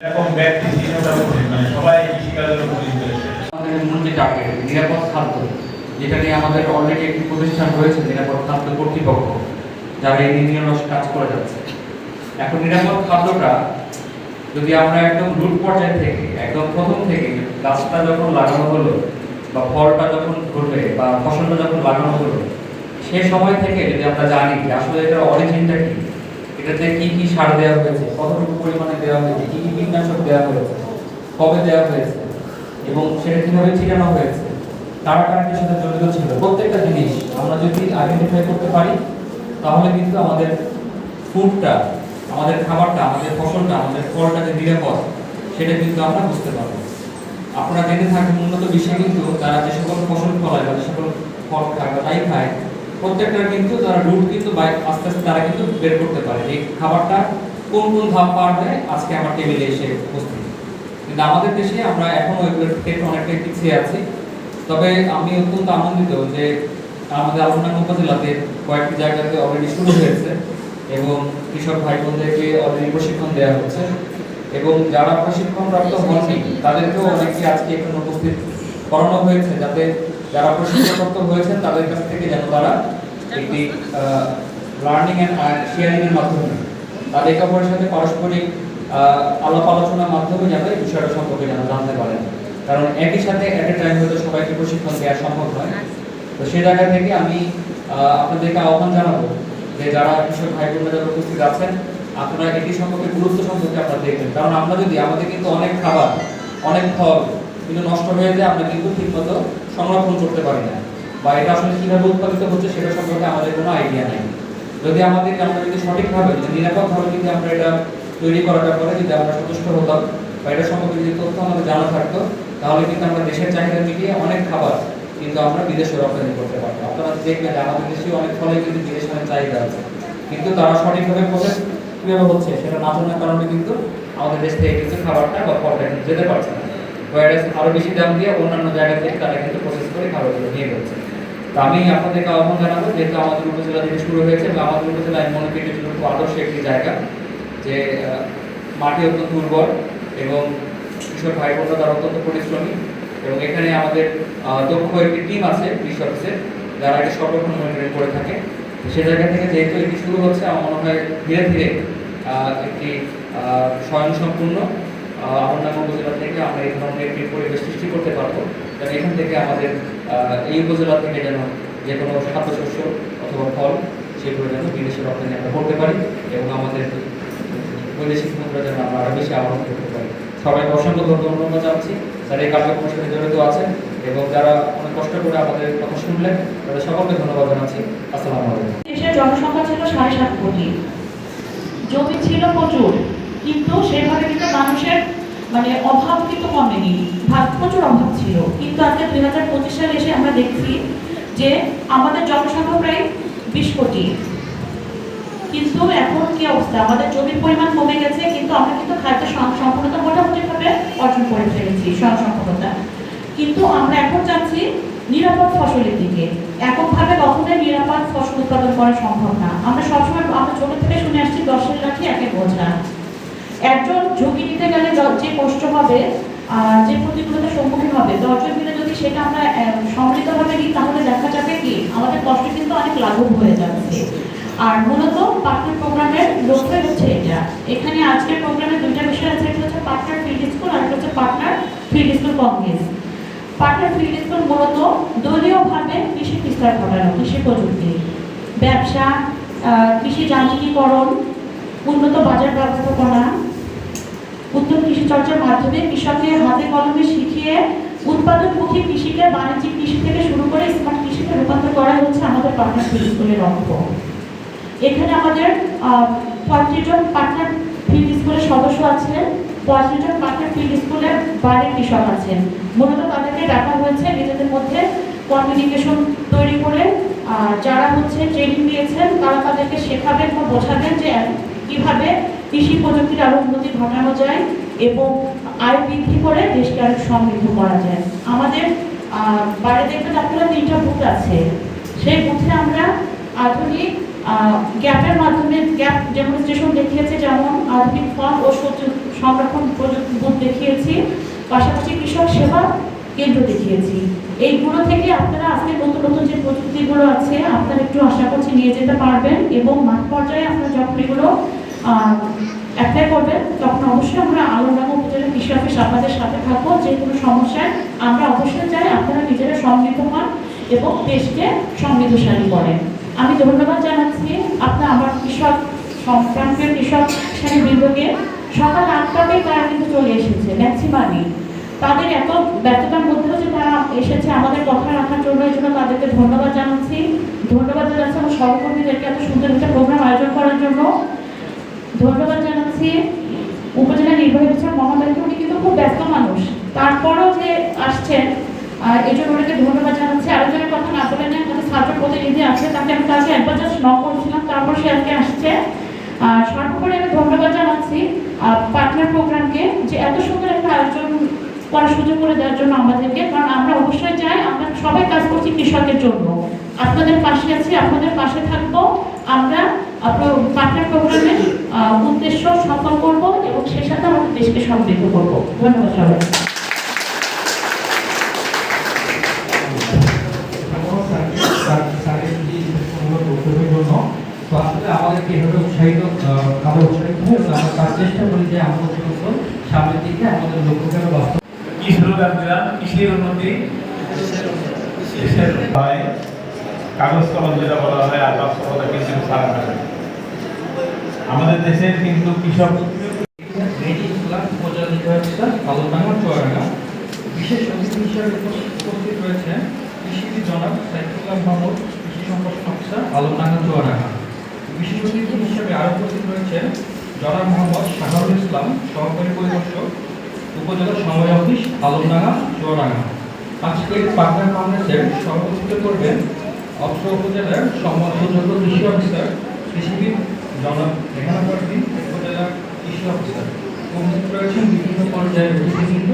এরকম ব্যক্তি মানে সবাই কৃষিকাজের উপর খাদ্য যেটা নিয়ে আমাদের অলরেডি একটি প্রতিষ্ঠান রয়েছে নিরাপদ খাদ্য কর্তৃপক্ষ, যারা এই নিয়ে কাজ করে যাচ্ছে। এখন নিরাপদ খাদ্যটা, যদি আমরা একদম রুট পর্যায় থেকে, একদম প্রথম থেকে, গাছটা যখন লাগানো হলো, বা ফলটা যখন ধরবে বা ফসলটা যখন লাগানো হলো সেই সময় থেকে যদি আমরা জানি আসলে এটার অরিজিনটা কি এটাতে কি কি সার দেওয়া হয়েছে? কতটুকু পরিমাণে দেওয়া হয়েছে? কি কি কীটনাশক দেওয়া হয়েছে? কবে দেওয়া হয়েছে? এবং সেটা কীভাবে ছিটানো হয়েছে? কারা কারা এর সাথে জড়িত ছিল? প্রত্যেকটা জিনিস আমরা যদি আইডেন্টিফাই করতে পারি, তাহলে কিন্তু আমাদের ফুডটা আমাদের খাবারটা, আমাদের ফসলটা, আমাদের ফলটা যে নিরাপদ, সেটা কিন্তু আমরা বুঝতে পারব। আপনারা জেনে থাকেন, উন্নত বিশ্বে কিন্তু তারা যে সকল ফসল ফলায় বা যে সকল ফল খায় বা তাই খায় প্রত্যেকটার কিন্তু তারা রুট কিন্তু আস্তে আস্তে তারা কিন্তু বের করতে পারে যে খাবারটা কোন কোন ধাপ পার হয়ে আজকে আমার টেবিলে এসে উপস্থিত। কিন্তু আমাদের দেশে আমরা এখনও এগুলোর অনেকটাই পিছিয়ে আছি। তবে আমি অত্যন্ত আনন্দিত যে আমাদের আলোচনা উপজেলাতে কয়েকটি জায়গাতে অলরেডি শুরু হয়েছে এবং কৃষক ভাই বোনদেরকে অলরেডি প্রশিক্ষণ দেওয়া হচ্ছে এবং যারা প্রশিক্ষণ প্রাপ্ত হননি, তাদেরকেও অনেকে আজকে এখানে উপস্থিত করানো হয়েছে যাতে যারা প্রশিক্ষণপ্রাপ্ত হয়েছেন, তাদের কাছ থেকে যেন তারা একটি লার্নিং অ্যান্ড শেয়ারিং এর মাধ্যমে তাদের একে অপরের সাথে পারস্পরিক আলাপ আলোচনার মাধ্যমে যাতে বিষয়টা সম্পর্কে যেন জানতে পারেন। কারণ একই সাথে এট এ টাইম হয়তো সবাইকে প্রশিক্ষণ দেওয়া সম্ভব নয়। তো সেই জায়গা থেকে আমি আপনাদেরকে আহ্বান জানাব যে যারা কৃষক ভাই বোনেরা যারা উপস্থিত আছেন, আপনারা এটি সম্পর্কে গুরুত্ব সম্পর্কে আপনারা দেখবেন। কারণ আমরা যদি, আমাদের কিন্তু অনেক খাবার, অনেক ফল কিন্তু নষ্ট হয়ে যায়, আমরা কিন্তু ঠিকমতো সংরক্ষণ করতে পারি না। বা এটা আসলে কীভাবে উৎপাদিত হচ্ছে সেটা সম্পর্কে আমাদের কোনো আইডিয়া নেই। যদি আমাদের আমরা যদি সঠিকভাবে যদি নিরাপদভাবে যদি আমরা এটা তৈরি করার ব্যাপারে যদি আমরা সচেষ্ট হতাম বা এটা সম্পর্কে যদি তথ্য আমাদের জানা থাকতো, তাহলে কিন্তু আমরা দেশের চাহিদা মিটিয়ে অনেক খাবার কিন্তু আমরা বিদেশে রপ্তানি করতে পারব আপনারা দেখবেন আমাদের দেশে অনেক ফলে কিন্তু বিদেশে অনেক চাহিদা আছে। কিন্তু তারা সঠিকভাবে প্রসেস কীভাবে হচ্ছে সেটা না জানার কারণে কিন্তু আমাদের দেশ থেকে কিন্তু খাবারটা বা ফলটা যেতে পারছে ওয়ারেস আরও বেশি দাম দিয়ে অন্যান্য জায়গা থেকে তারা কিন্তু প্রসেস করে খাবারগুলো নিয়ে যাচ্ছে তো আমি আপনাদেরকে আহ্বান জানাব যেহেতু আমাদের উপজেলা থেকে শুরু হয়েছে এবং আমাদের উপজেলা আমি মনে করি এটি খুব আদর্শ একটি জায়গা যে মাটি অত্যন্ত উর্বর এবং কৃষক ভাই বোনরা তারা অত্যন্ত পরিশ্রমী এবং এখানে আমাদের দক্ষ একটি টিম আছে কৃষি অফিসের যারা এটি সর্বক্ষণ মনিটরিং করে থাকে। সে জায়গা থেকে যেহেতু এটি শুরু হচ্ছে, আমার মনে হয় ধীরে ধীরে একটি স্বয়ংসম্পূর্ণ আমার উপজেলা থেকে আমরা এই ধরনের একটি পরিবেশ সৃষ্টি করতে পারব। যেন এখান থেকে আমাদের এই উপজেলা থেকে যেন যে কোনো খাদ্যশস্য অথবা ফল, সেগুলো যেন বিদেশে রপ্তানি আমরা করতে পারি এবং আমাদের বৈদেশিক মুদ্রা যেন আমরা আরও বেশি আহরণ করতে পারি। সবাইকে অসংখ্য ধন্যবাদ জানাচ্ছি। যারা এই কার্যক্রমের সাথে জড়িত আছেন এবং যারা অনেক কষ্ট করে আমাদের কথা শুনলেন, তাদের সকলকে ধন্যবাদ জানাচ্ছি। আসসালামু আলাইকুম। জনসংখ্যা ছিল সাড়ে সাত কোটি। জমি ছিল প্রচুর। কিন্তু সেভাবে কিন্তু মানুষের মানে অভাব কিন্তু কমেনি। ভাগ প্রচুর অভাব ছিল। কিন্তু আজকে দুই হাজার পঁচিশ সালে এসে আমরা দেখছি যে আমাদের জনসংখ্যা প্রায় বিশ কোটি। কিন্তু এখন কি অবস্থা? আমাদের জমির পরিমাণ কমে গেছে, কিন্তু আমরা কিন্তু খাদ্য সম্পূর্ণতা মোটামুটিভাবে অর্জন করে ফেলেছি, স্বয়ংসম্পূর্ণতা। কিন্তু আমরা এখন যাচ্ছি নিরাপদ ফসলের দিকে। এককভাবে কখনোই নিরাপদ ফসল উৎপাদন করা সম্ভব না। আমরা সবসময়, আমরা ছোট থেকে শুনে আসছি, দশের লাঠি একে বোঝা। একজন ঝুঁকি নিতে গেলে যে কষ্ট হবে যে প্রতিকূলতার সম্মুখীন হবে দশজন মিলে যদি সেটা আমরা সম্মিলিতভাবে নিই, তাহলে দেখা যাবে কি, আমাদের কষ্ট কিন্তু অনেক লাঘব হয়ে যাচ্ছে। আর মূলত পার্টনার প্রোগ্রামের লক্ষ্যই হচ্ছে এটা। এখানে আজকের প্রোগ্রামে দুইটা বিষয় আছে, একটা হচ্ছে পার্টনার ফিল্ড স্কুল আর একটা হচ্ছে partner field school Congress partner field school মূলত দলীয়ভাবে কৃষি বিস্তার ঘটানো, কৃষি প্রযুক্তি, ব্যবসা কৃষি যান্ত্রিকীকরণ, উন্নত বাজার ব্যবস্থাপনা উদ্যোগ কৃষি চর্চার মাধ্যমে কৃষককে হাতে কলমে শিখিয়ে উৎপাদনমুখী কৃষিকে বাণিজ্যিক কৃষি থেকে শুরু করে স্মার্ট কৃষিতে রূপান্তর করা হচ্ছে আমাদের পার্টনার স্কুলের লক্ষ্য এখানে আমাদের পঁয়ত্রিশ জন পার্টনার ফিল্ড স্কুলের সদস্য আছেন। পঁয়ত্রিশ জন পার্টনার ফিল্ড স্কুলের বাইরের কৃষক আছেন। মূলত তাদেরকে ডাকা হয়েছে নিজেদের মধ্যে কমিউনিকেশন তৈরি করে। যারা হচ্ছে ট্রেনিং দিয়েছেন তারা তাদেরকে শেখাবেন বা বোঝাবেন যে কীভাবে কৃষি প্রযুক্তির আরও উন্নতি ঘটানো যায় এবং আয় বৃদ্ধি করে দেশকে আরও সমৃদ্ধ করা যায়। আমাদের বাইরে দেখবেন আপনারা তিনটা বুথ আছে। সেই বুথে আমরা আধুনিক গ্যাপের মাধ্যমে, গ্যাপ ডেমনস্ট্রেশন দেখিয়েছে, যেমন আধুনিক ফল ও সংরক্ষণ বুথ দেখিয়েছি, পাশাপাশি কৃষক সেবা কেন্দ্র দেখিয়েছি। এইগুলো থেকে আপনারা আজকে নতুন নতুন যে প্রযুক্তিগুলো আছে, আপনারা একটু আশা করছি নিয়ে যেতে পারবেন এবং মাঠ পর্যায়ে আপনারা যখন এগুলো অ্যাপ্লাই করবেন তখন অবশ্যই আমরা আলোড়াঙ্গা উপজেলা কৃষি অফিস আপনাদের সাথে থাকব। যে কোনো সমস্যায় আমরা অবশ্যই চাই আপনারা নিজেরা সমৃদ্ধ হন এবং দেশকে সমৃদ্ধশালী করেন। আমি ধন্যবাদ জানাচ্ছি আপনার, আমার কৃষক সংক্রান্তীয় কৃষক শ্রেণি বিভাগে সকাল আটটাতে তারা কিন্তু চলে এসেছে ম্যাক্সিমামই তাদের এত ব্যস্ততার মধ্যেও যে তারা এসেছে, আমাদের কথা রাখার জন্য, এই জন্য তাদেরকে ধন্যবাদ জানাচ্ছি। ধন্যবাদ জানাচ্ছি আমার সহকর্মীদেরকে এত সুন্দর একটা প্রোগ্রাম আয়োজন করার জন্য। ধন্যবাদ জানাচ্ছি। উপজেলা নির্বাহী অফিসার মহোদয়কে, উনি কিন্তু খুব ব্যস্ত মানুষ। তারপরও যে আসছেন এই জন্য ওনাকে ধন্যবাদ জানাচ্ছি। আরেকজনের কথা না বলে নেন আমাদের ছাত্র প্রতিনিধি আছে, তাকে আমি তাকে একবার জাস্ট ন করেছিলাম, তারপর সে আজকে আসছে। আর সর্বোপরি আমি ধন্যবাদ জানাচ্ছি পার্টনার প্রোগ্রামকে, যে এত সুন্দর একটা আয়োজন করার সুযোগ করে দেওয়ার জন্য আমাদেরকে। কারণ আমরা অবশ্যই চাই, আমরা সবাই কাজ করছি কৃষকের জন্য। আপনাদের পাশে আছি, আপনাদের পাশে থাকব। আমরা পার্টনার প্রোগ্রামের উদ্দেশ্য সফল করব এবং সেই সাথে আমাদের দেশকে সমৃদ্ধ করব। ধন্যবাদ সবাই আমাদেরকে এভাবে উৎসাহিত আমরা উৎসাহিত হয়ে আমরা তার চেষ্টা করি যে আমরা অতিরিক্ত সামনের দিকে আমাদের লক্ষ্যকে বাস্তব কি স্লোগান দিলাম কৃষির উন্নতি দেশের হয় কাগজ কলম যেটা বলা হয় আর বাস্তবতা কিন্তু সারা থাকে আমাদের দেশের কিন্তু কৃষক বিশেষ অতিথি হিসেবে উপস্থিত রয়েছে জনাব কৃষি সম্প্রসারণ অফিসার আলমডাঙ্গা চুয়াডাঙ্গা বিশেষ অতিথি হিসেবে আরও উপস্থিত রয়েছে জনাব মোহাম্মদ শাহরুল ইসলাম, সহকারী পরিদর্শক, উপজেলা সময় অফিস আলমডাঙ্গা চুয়াডাঙ্গা। আজকের পাটনা কংগ্রেসের সভাপতিত্ব করবেন অত্র উপজেলার সম্মানযোগ্য কৃষি অফিসার, কৃষিবিদ জনাব রেহানা পার্টি উপজেলা কৃষি অফিসার। উপস্থিত রয়েছেন বিভিন্ন পর্যায়ের উপস্থিত